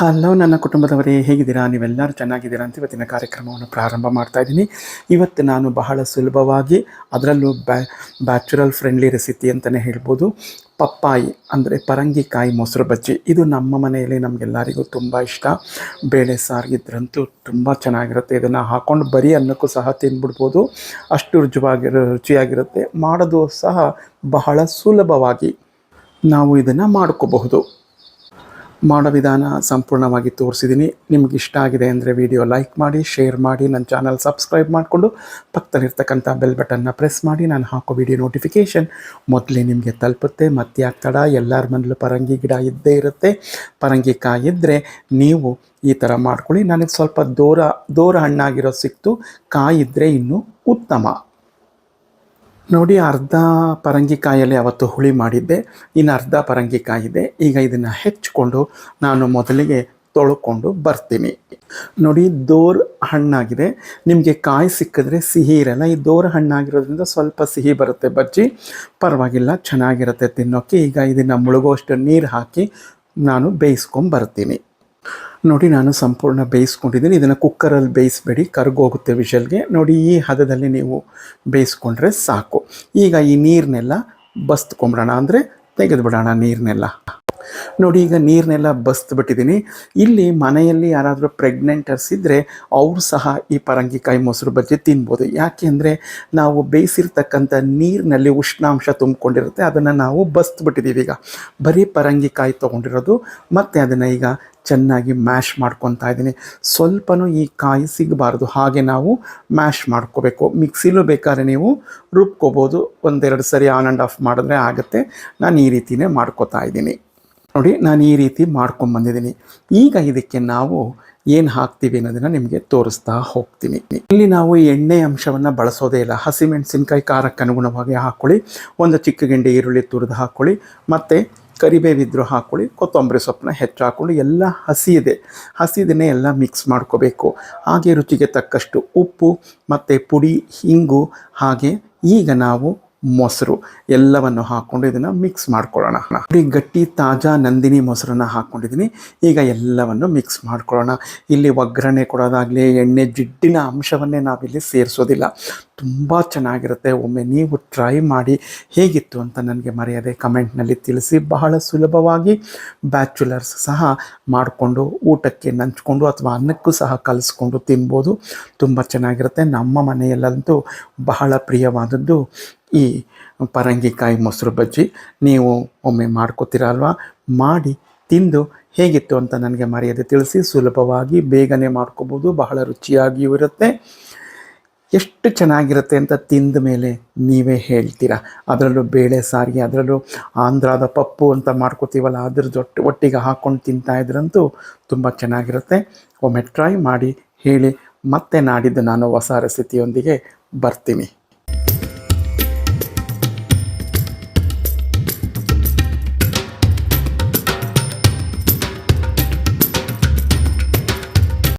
Hello ನನ್ನ ಕುಟುಂಬದವರೇ, ಹೇಗಿದ್ದೀರಾ? ನೀವೆಲ್ಲರೂ ಚೆನ್ನಾಗಿದ್ದೀರಾ ಅಂತ ಇವತ್ತಿನ ಕಾರ್ಯಕ್ರಮವನ್ನು ಪ್ರಾರಂಭ ಮಾಡ್ತಾ ಇದ್ದೀನಿ. ಇವತ್ತು ನಾನು ಬಹಳ ಸುಲಭವಾಗಿ ಅದರಲ್ಲೂ ಬ್ಯಾ, ಬ್ಯಾಚುರಲ್ ಫ್ರೆಂಡ್ಲಿ ರೆಸಿಪಿ ಅಂತಲೇ ಹೇಳ್ಬೋದು. ಪಪ್ಪಾಯಿ ಅಂದರೆ ಪರಂಗಿಕಾಯಿ ಮೊಸರು ಬಜ್ಜಿ. ಇದು ನಮ್ಮ ಮನೆಯಲ್ಲಿ ನಮಗೆಲ್ಲರಿಗೂ ತುಂಬ ಇಷ್ಟ. ಬೇಳೆ ಸಾರು ಇದ್ರಂತೂ ತುಂಬ ಚೆನ್ನಾಗಿರುತ್ತೆ. ಇದನ್ನು ಹಾಕ್ಕೊಂಡು ಬರೀ ಅನ್ನಕ್ಕೂ ಸಹ ತಿಂದ್ಬಿಡ್ಬೋದು. ಅಷ್ಟು ರುಚಿಯಾಗಿ ರುಚಿಯಾಗಿರುತ್ತೆ. ಮಾಡೋದು ಸಹ ಬಹಳ ಸುಲಭವಾಗಿ ನಾವು ಇದನ್ನು ಮಾಡ್ಕೋಬಹುದು. ಮಾಡೋ ವಿಧಾನ ಸಂಪೂರ್ಣವಾಗಿ ತೋರಿಸಿದ್ದೀನಿ. ನಿಮ್ಗೆ ಇಷ್ಟ ಆಗಿದೆ ಅಂದರೆ ವಿಡಿಯೋ ಲೈಕ್ ಮಾಡಿ, ಶೇರ್ ಮಾಡಿ, ನನ್ನ ಚಾನಲ್ ಸಬ್ಸ್ಕ್ರೈಬ್ ಮಾಡಿಕೊಂಡು ಪಕ್ಕದಲ್ಲಿರ್ತಕ್ಕಂಥ ಬೆಲ್ ಬಟನ್ನ ಪ್ರೆಸ್ ಮಾಡಿ, ನಾನು ಹಾಕೋ ವಿಡಿಯೋ ನೋಟಿಫಿಕೇಷನ್ ಮೊದಲೇ ನಿಮಗೆ ತಲುಪುತ್ತೆ. ಮತ್ತೆ ಆಗ್ತಡ ಎಲ್ಲರ ಮನೆಯಲ್ಲೂ ಪರಂಗಿ ಗಿಡ ಇದ್ದೇ ಇರುತ್ತೆ. ಪರಂಗಿ ಕಾಯಿದ್ದರೆ ನೀವು ಈ ಥರ ಮಾಡ್ಕೊಳ್ಳಿ. ನನಗೆ ಸ್ವಲ್ಪ ದೂರ ದೂರ ಹಣ್ಣಾಗಿರೋ ಸಿಕ್ತು. ಕಾಯಿದ್ರೆ ಇನ್ನೂ ಉತ್ತಮ. ನೋಡಿ, ಅರ್ಧ ಪರಂಗಿಕಾಯಲ್ಲಿ ಅವತ್ತು ಹುಳಿ ಮಾಡಿದ್ದೆ, ಇನ್ನು ಅರ್ಧ ಪರಂಗಿಕಾಯಿ ಇದೆ. ಈಗ ಇದನ್ನು ಹೆಚ್ಚಿಕೊಂಡು ನಾನು ಮೊದಲಿಗೆ ತೊಳ್ಕೊಂಡು ಬರ್ತೀನಿ. ನೋಡಿ, ದೋರ್ ಹಣ್ಣಾಗಿದೆ. ನಿಮಗೆ ಕಾಯಿ ಸಿಕ್ಕಿದ್ರೆ ಸಿಹಿ ಇರಲ್ಲ. ಈ ದೋರ್ ಹಣ್ಣಾಗಿರೋದ್ರಿಂದ ಸ್ವಲ್ಪ ಸಿಹಿ ಬರುತ್ತೆ ಬಜ್ಜಿ. ಪರವಾಗಿಲ್ಲ, ಚೆನ್ನಾಗಿರುತ್ತೆ ತಿನ್ನೋಕ್ಕೆ ಈಗ ಇದನ್ನು ಮುಳುಗುವಷ್ಟು ನೀರು ಹಾಕಿ ನಾನು ಬೇಯಿಸ್ಕೊಂಡು ಬರ್ತೀನಿ. ನೋಡಿ, ನಾನು ಸಂಪೂರ್ಣ ಬೇಯಿಸ್ಕೊಂಡಿದ್ದೀನಿ. ಇದನ್ನು ಕುಕ್ಕರಲ್ಲಿ ಬೇಯಿಸಬೇಡಿ. ಕರ್ಗೋಗುತ್ತೆ ವಿಷಲ್ಗೆ. ನೋಡಿ, ಈ ಹದದಲ್ಲಿ ನೀವು ಬೇಯಿಸ್ಕೊಂಡ್ರೆ ಸಾಕು. ಈಗ ಈ ನೀರನ್ನೆಲ್ಲ ಬಸ್ತ್ಕೊಂಬಿಡೋಣ ಅಂದರೆ ತೆಗೆದುಬಿಡೋಣ ನೀರನ್ನೆಲ್ಲ ನೋಡಿ, ಈಗ ನೀರನ್ನೆಲ್ಲ ಬಸ್ತ್ಬಿಟ್ಟಿದ್ದೀನಿ ಇಲ್ಲಿ ಮನೆಯಲ್ಲಿ ಯಾರಾದರೂ ಪ್ರೆಗ್ನೆಂಟರ್ಸ್ ಇದ್ದರೆ ಅವರು ಸಹ ಈ ಪರಂಗಿಕಾಯಿ ಮೊಸರು ಬಜ್ಜಿ ತಿನ್ಬೋದು. ಯಾಕೆ ಅಂದರೆ ನಾವು ಬೇಯಿಸಿರ್ತಕ್ಕಂಥ ನೀರಿನಲ್ಲಿ ಉಷ್ಣಾಂಶ ತುಂಬಿಕೊಂಡಿರುತ್ತೆ, ಅದನ್ನು ನಾವು ಬಸ್ತ್ಬಿಟ್ಟಿದ್ದೀವಿ ಈಗ. ಬರೀ ಪರಂಗಿಕಾಯಿ ತೊಗೊಂಡಿರೋದು, ಮತ್ತು ಅದನ್ನು ಈಗ ಚೆನ್ನಾಗಿ ಮ್ಯಾಶ್ ಮಾಡ್ಕೊತಾ ಇದ್ದೀನಿ. ಸ್ವಲ್ಪನೂ ಈ ಕಾಯಿ ಸಿಗಬಾರ್ದು, ಹಾಗೆ ನಾವು ಮ್ಯಾಶ್ ಮಾಡ್ಕೋಬೇಕು. ಮಿಕ್ಸಿಲೂ ಬೇಕಾದ್ರೆ ನೀವು ರುಬ್ಕೋಬೋದು. ಒಂದೆರಡು ಸರಿ ಆನ್ ಆ್ಯಂಡ್ ಆಫ್ ಮಾಡಿದ್ರೆ ಆಗುತ್ತೆ. ನಾನು ಈ ರೀತಿಯೇ ಮಾಡ್ಕೋತಾ ಇದ್ದೀನಿ. ನೋಡಿ, ನಾನು ಈ ರೀತಿ ಮಾಡ್ಕೊಂಬಂದಿದ್ದೀನಿ ಈಗ ಇದಕ್ಕೆ ನಾವು ಏನು ಹಾಕ್ತೀವಿ ಅನ್ನೋದನ್ನು ನಿಮಗೆ ತೋರಿಸ್ತಾ ಹೋಗ್ತೀನಿ. ಇಲ್ಲಿ ನಾವು ಎಣ್ಣೆ ಅಂಶವನ್ನು ಬಳಸೋದೇ ಇಲ್ಲ. ಹಸಿಮೆಣಸಿನ್ಕಾಯಿ ಖಾರಕ್ಕೆ ಅನುಗುಣವಾಗಿ ಹಾಕ್ಕೊಳ್ಳಿ ಒಂದು ಚಿಕ್ಕ ಗೆಂಡೆ ಈರುಳ್ಳಿ ತುರಿದು ಹಾಕ್ಕೊಳ್ಳಿ ಮತ್ತು ಕರಿಬೇವಿದ್ರು ಹಾಕ್ಕೊಳ್ಳಿ ಕೊತ್ತಂಬರಿ ಸೊಪ್ಪನ್ನ ಹೆಚ್ಚು ಹಾಕ್ಕೊಂಡು ಎಲ್ಲ ಹಸಿ ಇದೆ. ಹಸಿದನ್ನೇ ಎಲ್ಲ ಮಿಕ್ಸ್ ಮಾಡ್ಕೋಬೇಕು. ಹಾಗೆ ರುಚಿಗೆ ತಕ್ಕಷ್ಟು ಉಪ್ಪು, ಮತ್ತು ಪುಡಿ ಹಿಂಗು ಹಾಗೆ ಈಗ ನಾವು ಮೊಸರು ಎಲ್ಲವನ್ನು ಹಾಕ್ಕೊಂಡು ಇದನ್ನು ಮಿಕ್ಸ್ ಮಾಡ್ಕೊಳ್ಳೋಣ. ನೋಡಿ, ಗಟ್ಟಿ, ತಾಜಾ ನಂದಿನಿ ಮೊಸರನ್ನು ಹಾಕ್ಕೊಂಡಿದ್ದೀನಿ ಈಗ ಎಲ್ಲವನ್ನು ಮಿಕ್ಸ್ ಮಾಡ್ಕೊಳ್ಳೋಣ. ಇಲ್ಲಿ ಒಗ್ಗರಣೆ ಕೊಡೋದಾಗಲಿ, ಎಣ್ಣೆ ಜಿಡ್ಡಿನ ಅಂಶವನ್ನೇ ನಾವಿಲ್ಲಿ ಸೇರಿಸೋದಿಲ್ಲ. ತುಂಬ ಚೆನ್ನಾಗಿರುತ್ತೆ. ಒಮ್ಮೆ ನೀವು ಟ್ರೈ ಮಾಡಿ ಹೇಗಿತ್ತು ಅಂತ ನನಗೆ ಮರೆಯದೆ ಕಮೆಂಟ್ನಲ್ಲಿ ತಿಳಿಸಿ. ಬಹಳ ಸುಲಭವಾಗಿ ಬ್ಯಾಚುಲರ್ಸ್ ಸಹ ಮಾಡಿಕೊಂಡು, ಊಟಕ್ಕೆ ನಂಚ್ಕೊಂಡು ಅಥವಾ ಅನ್ನಕ್ಕೂ ಸಹ ಕಲಿಸ್ಕೊಂಡು ತಿನ್ಬೋದು. ತುಂಬ ಚೆನ್ನಾಗಿರುತ್ತೆ. ನಮ್ಮ ಮನೆಯಲ್ಲಂತೂ ಬಹಳ ಪ್ರಿಯವಾದದ್ದು ಈ ಪರಂಗಿಕಾಯಿ ಮೊಸರು ಬಜ್ಜಿ ನೀವು ಒಮ್ಮೆ ಮಾಡ್ಕೋತೀರಲ್ವಾ? ಮಾಡಿ ತಿಂದು ಹೇಗಿತ್ತು ಅಂತ ನನಗೆ ಮರ್ಯಾದೆ ತಿಳಿಸಿ ಸುಲಭವಾಗಿ ಬೇಗನೆ ಮಾಡ್ಕೋಬೋದು. ಬಹಳ ರುಚಿಯಾಗಿಯೂ ಇರುತ್ತೆ. ಎಷ್ಟು ಚೆನ್ನಾಗಿರುತ್ತೆ ಅಂತ ತಿಂದ ಮೇಲೆ ನೀವೇ ಹೇಳ್ತೀರಾ? ಅದರಲ್ಲೂ ಬೇಳೆ ಸಾರಿಗೆ, ಅದರಲ್ಲೂ ಆಂಧ್ರದ ಪಪ್ಪು ಅಂತ ಮಾಡ್ಕೋತೀವಲ್ಲ, ಅದ್ರ ಜೊಟ್ಟು ಒಟ್ಟಿಗೆ ಹಾಕ್ಕೊಂಡು ತಿಂತಾ ಇದ್ರಂತೂ ತುಂಬ ಚೆನ್ನಾಗಿರುತ್ತೆ. ಒಮ್ಮೆ ಟ್ರೈ ಮಾಡಿ ಹೇಳಿ ಮತ್ತೆ ನಾಡಿದ್ದು ನಾನು ಹೊಸ ರೆಸಿಪಿಯೊಂದಿಗೆ ಬರ್ತೀನಿ.